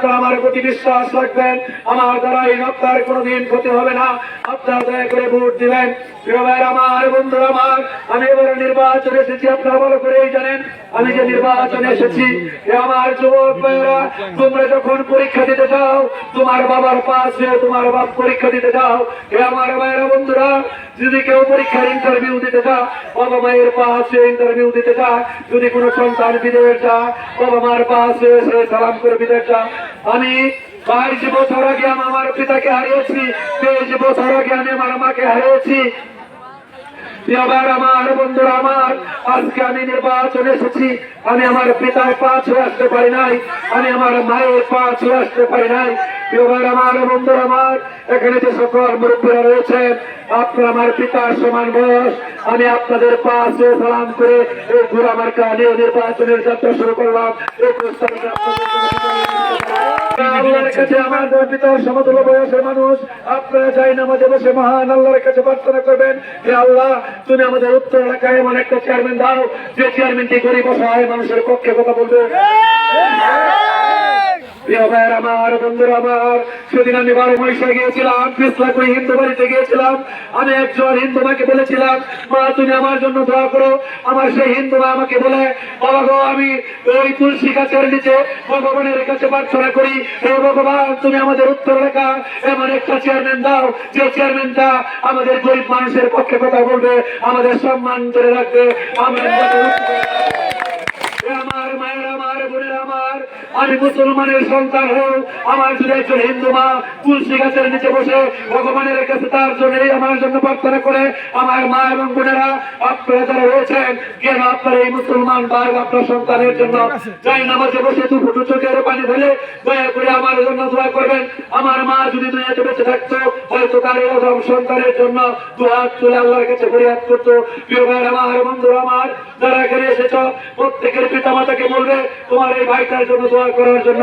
আপনারা আমার প্রতি বিশ্বাস রাখবেন। আমার দ্বারা এই আপনার কোনোদিন ক্ষতি হবে না। আপনারা দয়া করে ভোট দিবেন। আমার, বন্ধুরা আমার, আমি এবারে নির্বাচনে এসেছি, আপনারা ভালো করেই জানেন, আমি যে নির্বাচনে এসেছি আমার যুবক ভাইয়েরা, তোমরা যখন পরীক্ষা দিতে যাও, তোমার বাবার পাশে তোমার বাপ পরীক্ষা দিতে যাও, এ আমার ভাইয়েরা, বন্ধুরা, যদি কেউ পরীক্ষার ইন্টারভিউ দিতে যা বাবা মায়ের পাশে ইন্টারভিউ দিতে যা যদি কোনো সন্তান বিদেশ যা বাবা মার পাশে সালাম করে বিদেশ যা আমি বাইশ বছর আগে আমি আমার পিতাকে হারিয়েছি, তেইশ বছর আগে আমি আমার মাকে হারিয়েছি। এবার আমার বন্ধুরা আমার, আজকে আমি নির্বাচনে এসেছি। আমি আমার পিতার পা ছুঁয়ে আসতে পারি নাই, আমি আমার মায়ের পা ছুঁয়ে আসতে পারি নাই। এবার আমার বন্ধুরা আমার, এখানে যে সকল মুরব্বীরা রয়েছেন, আপনার আমার পিতার সমান বয়স, আমি আপনাদের পা সালাম করে আমার কানে নির্বাচনের যাত্রা শুরু করলাম। আল্লাহর কাছে আমাদের পিতার বয়সের মানুষ। আপনারা চাই না আমাদের বসে মহান আল্লাহর কাছে প্রার্থনা করবেন যে আল্লাহ আমাদের উত্তর এলাকায় এমন একটা চেয়ারম্যান দাও, যে চেয়ারম্যানটি গরিব অসহায় মানুষের পক্ষে কথা বলবে। তুমি আমাদের উত্তর এলাকা এমন একটা চেয়ারম্যান দাও, যে চেয়ারম্যানটা আমাদের গরিব মানুষের পক্ষে কথা বলবে, আমাদের সম্মান করে রাখবে। আমরা এ আমার মায়ের আমার বোনের আমার আমি মুসলমানের সন্তান হোক আমার যদি একজন হিন্দু মা তুলসী গাছের নিচে বসে ভগবানের কাছে তার জন্য আমার জন্য প্রার্থনা করে, আমার মা এবং বোনেরা আপনারা যারা রয়েছেন। কেন আপনার এই মুসলমান ভাই আপনার সন্তানের জন্য? যাই নামাজে বসে দু ফুটু চোখের পানি ফেলে দয়া করে আমার জন্য দোয়া করবেন। আমার মা যদি দুনিয়াতে বেঁচে থাকতো হয়তো তার এরকম সন্তানের জন্য দু হাত তুলে আল্লাহর কাছে ফরিয়াদ করতো। প্রিয় ভাই আমার বন্ধু আমার, যারা এখানে এসেছ, প্রত্যেকের পিতা মাতাকে বলবে, তোমার এই ভাইটার জন্য দোয়া করার জন্য